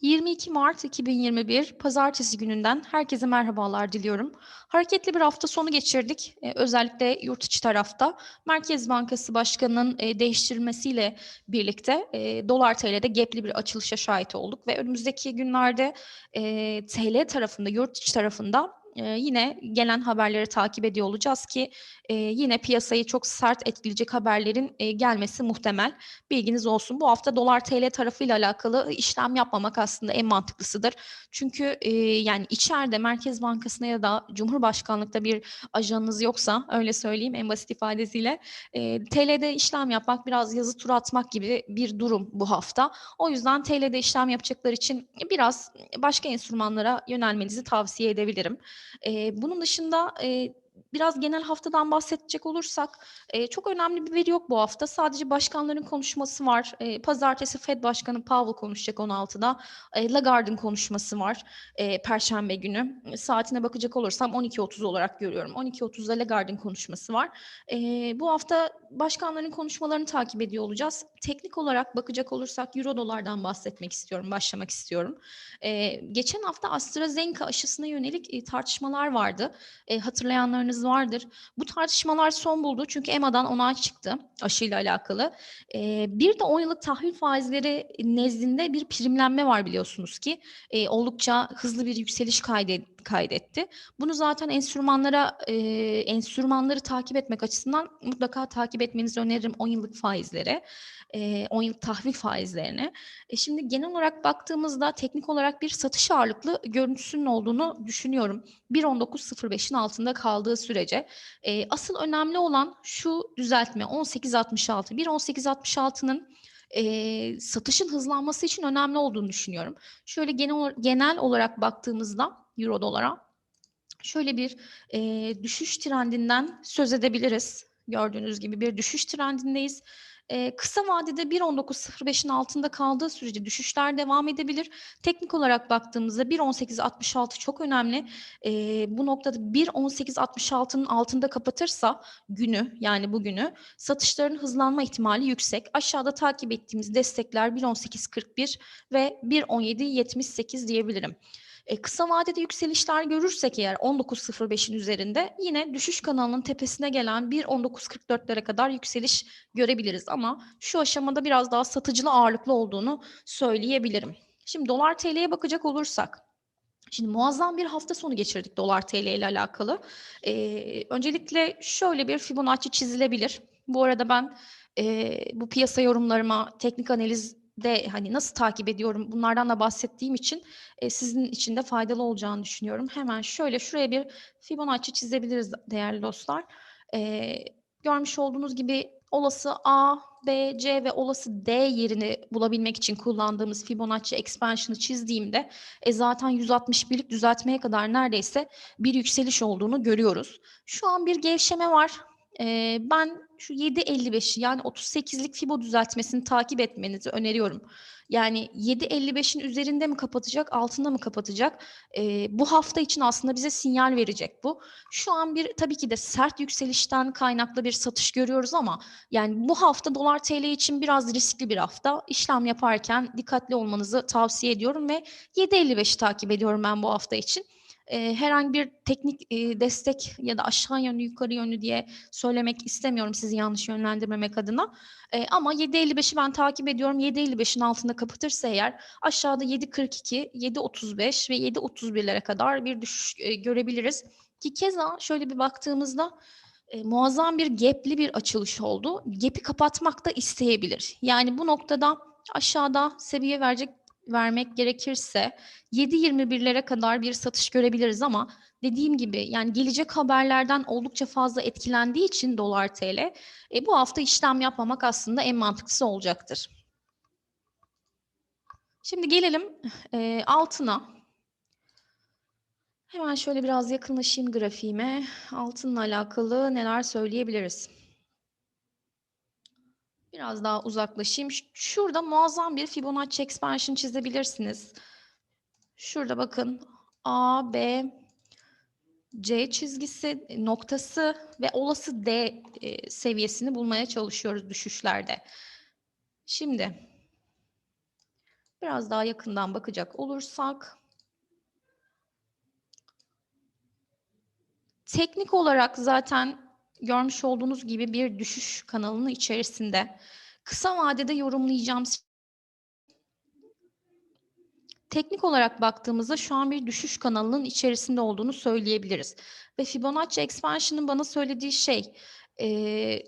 22 Mart 2021 Pazartesi gününden herkese merhabalar diliyorum. Hareketli bir hafta sonu geçirdik. Ee, özellikle yurt içi tarafta Merkez Bankası Başkanı'nın e, değiştirilmesiyle birlikte e, dolar TL'de gapli bir açılışa şahit olduk ve önümüzdeki günlerde e, TL tarafında, yurt içi tarafında e, yine gelen haberleri takip ediyor olacağız ki e, yine piyasayı çok sert etkileyecek haberlerin e, gelmesi muhtemel. Bilginiz olsun. Bu hafta dolar TL tarafıyla alakalı işlem yapmamak aslında en mantıklısıdır. Çünkü e, yani içeride Merkez Bankası'na ya da Cumhurbaşkanlıkta bir ajanınız yoksa öyle söyleyeyim en basit ifadesiyle e, TL'de işlem yapmak biraz yazı tur atmak gibi bir durum bu hafta. O yüzden TL'de işlem yapacaklar için biraz başka enstrümanlara yönelmenizi tavsiye edebilirim. Bunun dışında biraz genel haftadan bahsedecek olursak e, çok önemli bir veri yok bu hafta. Sadece başkanların konuşması var. E, Pazartesi Fed Başkanı Powell konuşacak 16'da. E, Lagarde'ın konuşması var e, Perşembe günü. Saatine bakacak olursam 12.30 olarak görüyorum. 12.30'da Lagarde'ın konuşması var. E, bu hafta başkanların konuşmalarını takip ediyor olacağız. Teknik olarak bakacak olursak Euro dolardan bahsetmek istiyorum, başlamak istiyorum. E, geçen hafta AstraZeneca aşısına yönelik e, tartışmalar vardı. E, hatırlayanlarınız vardır. Bu tartışmalar son buldu çünkü EMA'dan onay çıktı aşıyla alakalı. E, bir de 10 yıllık tahvil faizleri nezdinde bir primlenme var biliyorsunuz ki. E, oldukça hızlı bir yükseliş kaydet, kaydetti. Bunu zaten enstrümanlara e, enstrümanları takip etmek açısından mutlaka takip etmenizi öneririm 10 yıllık faizlere. 10 yıllık tahvil faizlerine. E şimdi genel olarak baktığımızda teknik olarak bir satış ağırlıklı görüntüsünün olduğunu düşünüyorum. 1.19.05'in altında kaldığı sürece. E, asıl önemli olan şu düzeltme 18.66. 1.18.66'nın e, satışın hızlanması için önemli olduğunu düşünüyorum. Şöyle genel, genel olarak baktığımızda Euro dolara şöyle bir e, düşüş trendinden söz edebiliriz. Gördüğünüz gibi bir düşüş trendindeyiz. Kısa vadede 1.19.05'in altında kaldığı sürece düşüşler devam edebilir. Teknik olarak baktığımızda 1.18.66 çok önemli. E, bu noktada 1.18.66'nın altında kapatırsa günü yani bugünü satışların hızlanma ihtimali yüksek. Aşağıda takip ettiğimiz destekler 1.18.41 ve 1.17.78 diyebilirim. E, kısa vadede yükselişler görürsek eğer 19.05'in üzerinde yine düşüş kanalının tepesine gelen 1.19.44'lere kadar yükseliş görebiliriz. Ama şu aşamada biraz daha satıcılı ağırlıklı olduğunu söyleyebilirim. Şimdi dolar TL'ye bakacak olursak. Şimdi muazzam bir hafta sonu geçirdik dolar TL ile alakalı. Ee, öncelikle şöyle bir Fibonacci çizilebilir. Bu arada ben e, bu piyasa yorumlarıma teknik analiz de hani nasıl takip ediyorum bunlardan da bahsettiğim için e, sizin için de faydalı olacağını düşünüyorum. Hemen şöyle şuraya bir Fibonacci çizebiliriz değerli dostlar. E, görmüş olduğunuz gibi olası A, B, C ve olası D yerini bulabilmek için kullandığımız Fibonacci expansion'ı çizdiğimde e, zaten 161'lik düzeltmeye kadar neredeyse bir yükseliş olduğunu görüyoruz. Şu an bir gevşeme var. Ben şu 7.55'i yani 38'lik Fibo düzeltmesini takip etmenizi öneriyorum. Yani 7.55'in üzerinde mi kapatacak, altında mı kapatacak? E, bu hafta için aslında bize sinyal verecek bu. Şu an bir tabii ki de sert yükselişten kaynaklı bir satış görüyoruz ama yani bu hafta dolar TL için biraz riskli bir hafta. İşlem yaparken dikkatli olmanızı tavsiye ediyorum ve 7.55'i takip ediyorum ben bu hafta için e, herhangi bir teknik e, destek ya da aşağı yönlü yukarı yönlü diye söylemek istemiyorum sizi yanlış yönlendirmemek adına. E, ama 7.55'i ben takip ediyorum. 7.55'in altında kapatırsa eğer aşağıda 7.42, 7.35 ve 7.31'lere kadar bir düşüş e, görebiliriz. Ki keza şöyle bir baktığımızda e, muazzam bir gapli bir açılış oldu. Gap'i kapatmak da isteyebilir. Yani bu noktada aşağıda seviye verecek vermek gerekirse 7.21'lere kadar bir satış görebiliriz ama dediğim gibi yani gelecek haberlerden oldukça fazla etkilendiği için dolar TL e, bu hafta işlem yapmamak aslında en mantıklısı olacaktır. Şimdi gelelim e, altına. Hemen şöyle biraz yakınlaşayım grafiğime. Altınla alakalı neler söyleyebiliriz? Biraz daha uzaklaşayım. Şurada muazzam bir Fibonacci expansion çizebilirsiniz. Şurada bakın A, B, C çizgisi noktası ve olası D e, seviyesini bulmaya çalışıyoruz düşüşlerde. Şimdi Biraz daha yakından bakacak olursak teknik olarak zaten görmüş olduğunuz gibi bir düşüş kanalının içerisinde. Kısa vadede yorumlayacağım teknik olarak baktığımızda şu an bir düşüş kanalının içerisinde olduğunu söyleyebiliriz. Ve Fibonacci Expansion'ın bana söylediği şey e,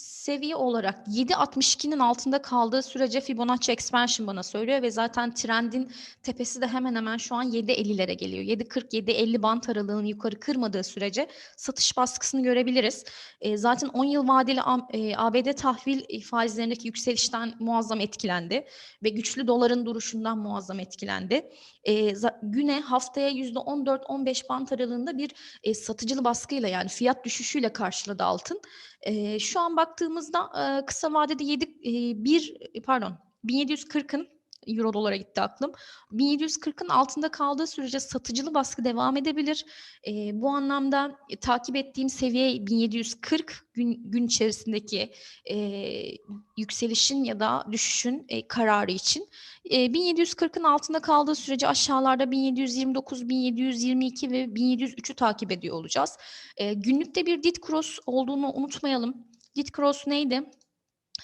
seviye olarak 7.62'nin altında kaldığı sürece Fibonacci expansion bana söylüyor ve zaten trendin tepesi de hemen hemen şu an 7.50'lere geliyor. 7.40-7.50 bant aralığını yukarı kırmadığı sürece satış baskısını görebiliriz. E, zaten 10 yıl vadeli e, ABD tahvil faizlerindeki yükselişten muazzam etkilendi ve güçlü doların duruşundan muazzam etkilendi. E, güne haftaya %14-15 bant aralığında bir e, satıcılı baskıyla yani fiyat düşüşüyle karşıladı altın. E, şu an baktığımızda kısa vadede 7 e, bir pardon 1740'ın euro dolara gitti aklım. 1740'ın altında kaldığı sürece satıcılı baskı devam edebilir. E, bu anlamda e, takip ettiğim seviye 1740 gün, gün içerisindeki e, yükselişin ya da düşüşün e, kararı için. E, 1740'ın altında kaldığı sürece aşağılarda 1729, 1722 ve 1703'ü takip ediyor olacağız. E, günlükte bir dit cross olduğunu unutmayalım. Dit cross neydi?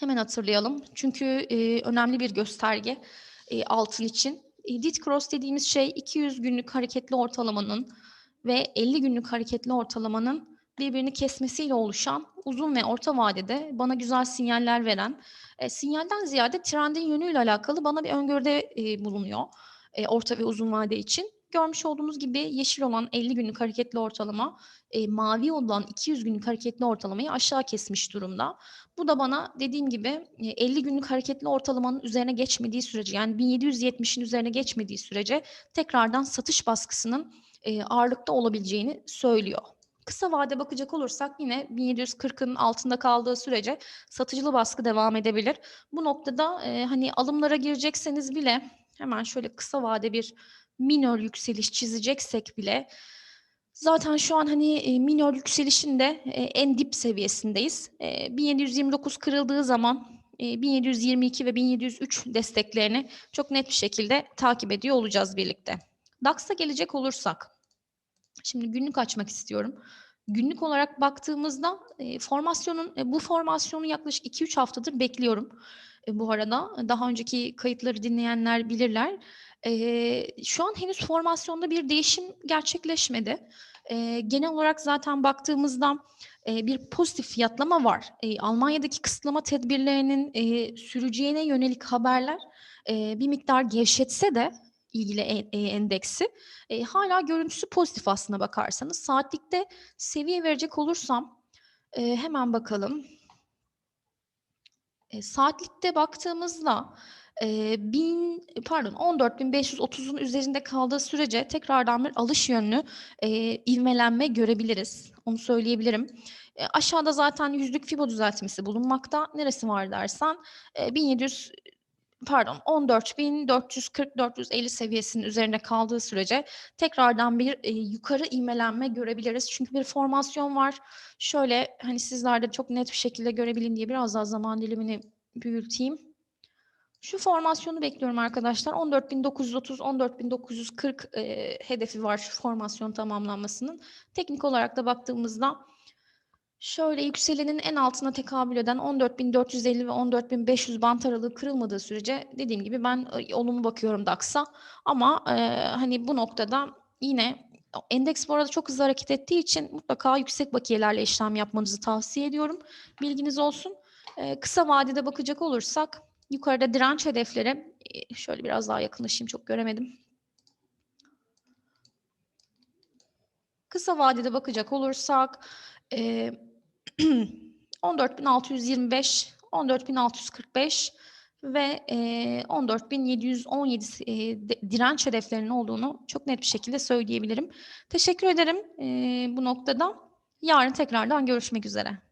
Hemen hatırlayalım. Çünkü e, önemli bir gösterge e, altın için. E, dit cross dediğimiz şey 200 günlük hareketli ortalamanın ve 50 günlük hareketli ortalamanın birbirini kesmesiyle oluşan uzun ve orta vadede bana güzel sinyaller veren, e, sinyalden ziyade trendin yönüyle alakalı bana bir öngörüde e, bulunuyor e, orta ve uzun vade için. Görmüş olduğunuz gibi yeşil olan 50 günlük hareketli ortalama, e, mavi olan 200 günlük hareketli ortalamayı aşağı kesmiş durumda. Bu da bana dediğim gibi e, 50 günlük hareketli ortalamanın üzerine geçmediği sürece yani 1770'in üzerine geçmediği sürece tekrardan satış baskısının e, ağırlıkta olabileceğini söylüyor. Kısa vade bakacak olursak yine 1740'ın altında kaldığı sürece satıcılı baskı devam edebilir. Bu noktada e, hani alımlara girecekseniz bile hemen şöyle kısa vade bir minör yükseliş çizeceksek bile zaten şu an hani e, minör yükselişin de e, en dip seviyesindeyiz. E, 1729 kırıldığı zaman e, 1722 ve 1703 desteklerini çok net bir şekilde takip ediyor olacağız birlikte. DAX'a gelecek olursak Şimdi günlük açmak istiyorum. Günlük olarak baktığımızda e, formasyonun e, bu formasyonu yaklaşık 2-3 haftadır bekliyorum. Bu arada daha önceki kayıtları dinleyenler bilirler. Şu an henüz formasyonda bir değişim gerçekleşmedi. Genel olarak zaten baktığımızda bir pozitif fiyatlama var. Almanya'daki kısıtlama tedbirlerinin e, süreceğine yönelik haberler bir miktar gevşetse de ilgili e, endeksi e, hala görüntüsü pozitif aslına bakarsanız. Saatlikte seviye verecek olursam hemen bakalım. E, saatlikte baktığımızda e, 1000 pardon 14.530'un üzerinde kaldığı sürece tekrardan bir alış yönlü e, ivmelenme görebiliriz. Onu söyleyebilirim. E, aşağıda zaten yüzlük fibo düzeltmesi bulunmakta. Neresi var dersen e, 1700 pardon 14.440-450 seviyesinin üzerine kaldığı sürece tekrardan bir e, yukarı ivmelenme görebiliriz. Çünkü bir formasyon var. Şöyle hani sizler de çok net bir şekilde görebilin diye biraz daha zaman dilimini büyüteyim. Şu formasyonu bekliyorum arkadaşlar. 14.930, 14.940 e, hedefi var şu formasyon tamamlanmasının. Teknik olarak da baktığımızda Şöyle yükselenin en altına tekabül eden 14.450 ve 14.500 bant aralığı kırılmadığı sürece dediğim gibi ben e, olumlu bakıyorum DAX'a. Ama e, hani bu noktada yine endeks bu arada çok hızlı hareket ettiği için mutlaka yüksek bakiyelerle işlem yapmanızı tavsiye ediyorum. Bilginiz olsun. E, kısa vadede bakacak olursak yukarıda direnç hedefleri e, şöyle biraz daha yakınlaşayım çok göremedim. Kısa vadede bakacak olursak e, 14.625, 14.645 ve e, 14.717 e, direnç hedeflerinin olduğunu çok net bir şekilde söyleyebilirim. Teşekkür ederim e, bu noktada. Yarın tekrardan görüşmek üzere.